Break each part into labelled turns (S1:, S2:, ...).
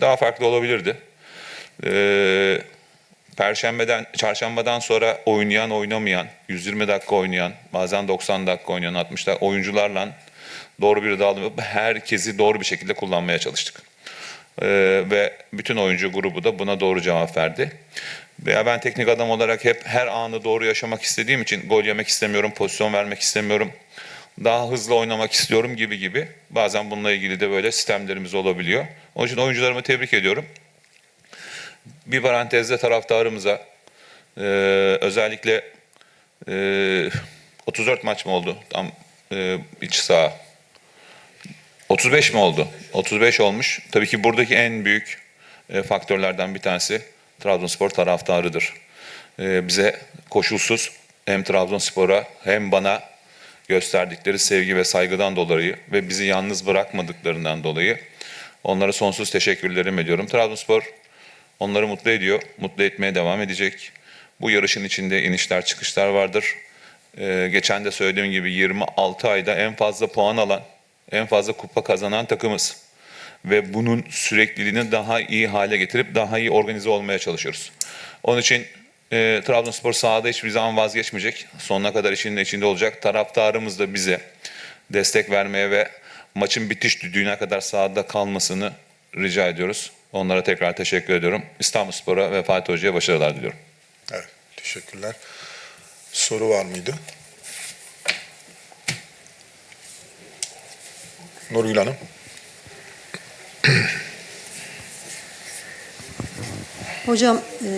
S1: daha farklı olabilirdi. Ee, Perşembeden, çarşambadan sonra oynayan, oynamayan, 120 dakika oynayan, bazen 90 dakika oynayan, 60 dakika oyuncularla doğru bir dağılım herkesi doğru bir şekilde kullanmaya çalıştık. Ee, ve bütün oyuncu grubu da buna doğru cevap verdi. Veya ben teknik adam olarak hep her anı doğru yaşamak istediğim için gol yemek istemiyorum, pozisyon vermek istemiyorum. Daha hızlı oynamak istiyorum gibi gibi. Bazen bununla ilgili de böyle sistemlerimiz olabiliyor. Onun için oyuncularımı tebrik ediyorum. Bir parantezde taraftarımıza e, özellikle e, 34 maç mı oldu? Tam e, iç saha. 35 mi oldu? 35 olmuş. Tabii ki buradaki en büyük e, faktörlerden bir tanesi Trabzonspor taraftarıdır. E, bize koşulsuz hem Trabzonspor'a hem bana gösterdikleri sevgi ve saygıdan dolayı ve bizi yalnız bırakmadıklarından dolayı onlara sonsuz teşekkürlerimi ediyorum. Trabzonspor onları mutlu ediyor, mutlu etmeye devam edecek. Bu yarışın içinde inişler çıkışlar vardır. Ee, geçen de söylediğim gibi 26 ayda en fazla puan alan, en fazla kupa kazanan takımız. Ve bunun sürekliliğini daha iyi hale getirip daha iyi organize olmaya çalışıyoruz. Onun için e, Trabzonspor sahada hiçbir zaman vazgeçmeyecek. Sonuna kadar işin içinde olacak. Taraftarımız da bize destek vermeye ve maçın bitiş düdüğüne kadar sahada kalmasını rica ediyoruz. Onlara tekrar teşekkür ediyorum. İstanbulspor'a ve Fatih Hoca'ya başarılar diliyorum.
S2: Evet, teşekkürler. Soru var mıydı? Nurgül Hanım.
S3: Hocam e,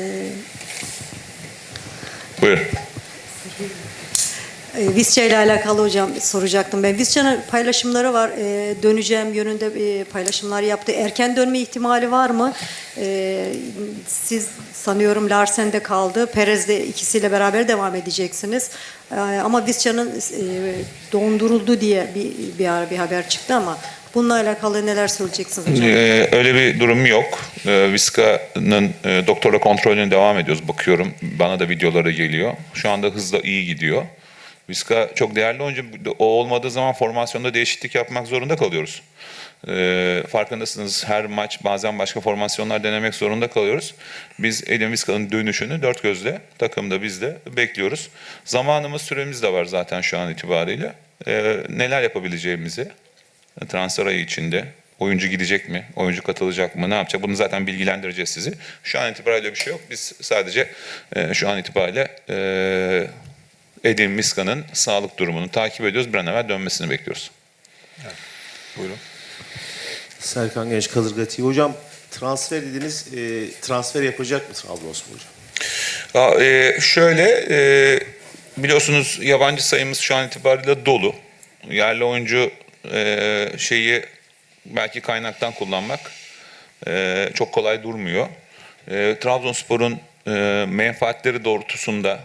S1: Buyur.
S3: e, Visca ile alakalı hocam soracaktım ben. Visca'nın paylaşımları var. E, döneceğim yönünde e, paylaşımlar yaptı. Erken dönme ihtimali var mı? E, siz sanıyorum Larsen'de kaldı. Perez'de ikisiyle beraber devam edeceksiniz. E, ama Visca'nın e, donduruldu diye bir, bir bir haber çıktı ama bununla alakalı neler söyleyeceksiniz hocam?
S1: Ee, öyle bir durum yok. Ee, Vizca'nın e, doktora kontrolüne devam ediyoruz. Bakıyorum. Bana da videoları geliyor. Şu anda hızla iyi gidiyor. Vizca çok değerli oyuncu. O olmadığı zaman formasyonda değişiklik yapmak zorunda kalıyoruz. Ee, farkındasınız her maç bazen başka formasyonlar denemek zorunda kalıyoruz. Biz Edin Vizca'nın dönüşünü dört gözle takımda biz de bekliyoruz. Zamanımız süremiz de var zaten şu an itibariyle. Ee, neler yapabileceğimizi transfer ayı içinde oyuncu gidecek mi, oyuncu katılacak mı, ne yapacak bunu zaten bilgilendireceğiz sizi. Şu an itibariyle bir şey yok. Biz sadece e, şu an itibariyle e, Edin Miska'nın sağlık durumunu takip ediyoruz. Bir an evvel dönmesini bekliyoruz.
S2: Buyurun.
S4: Serkan Genç Kadırga TV. Hocam transfer dediniz. E, transfer yapacak mı Trabzonspor hocam?
S1: Ya, e, şöyle e, biliyorsunuz yabancı sayımız şu an itibariyle dolu. Yerli oyuncu e, şeyi belki kaynaktan kullanmak e, çok kolay durmuyor. E, Trabzonspor'un e, menfaatleri doğrultusunda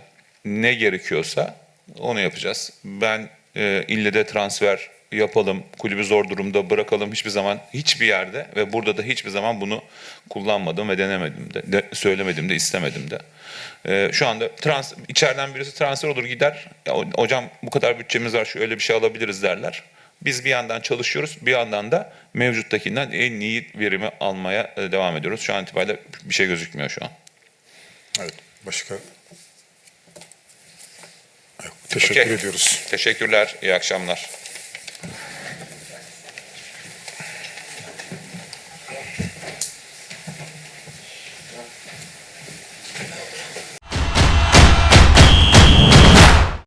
S1: ne gerekiyorsa onu yapacağız. Ben e, ille de transfer yapalım, kulübü zor durumda bırakalım hiçbir zaman hiçbir yerde ve burada da hiçbir zaman bunu kullanmadım ve denemedim de, de söylemedim de istemedim de. Ee, şu anda trans, içeriden birisi transfer olur gider. Ya, ho- hocam bu kadar bütçemiz var şu öyle bir şey alabiliriz derler. Biz bir yandan çalışıyoruz, bir yandan da mevcuttakinden en iyi verimi almaya e, devam ediyoruz. Şu an itibariyle bir şey gözükmüyor şu an.
S2: Evet, başka? Yok, teşekkür
S1: Okey.
S2: ediyoruz.
S1: Teşekkürler, iyi akşamlar.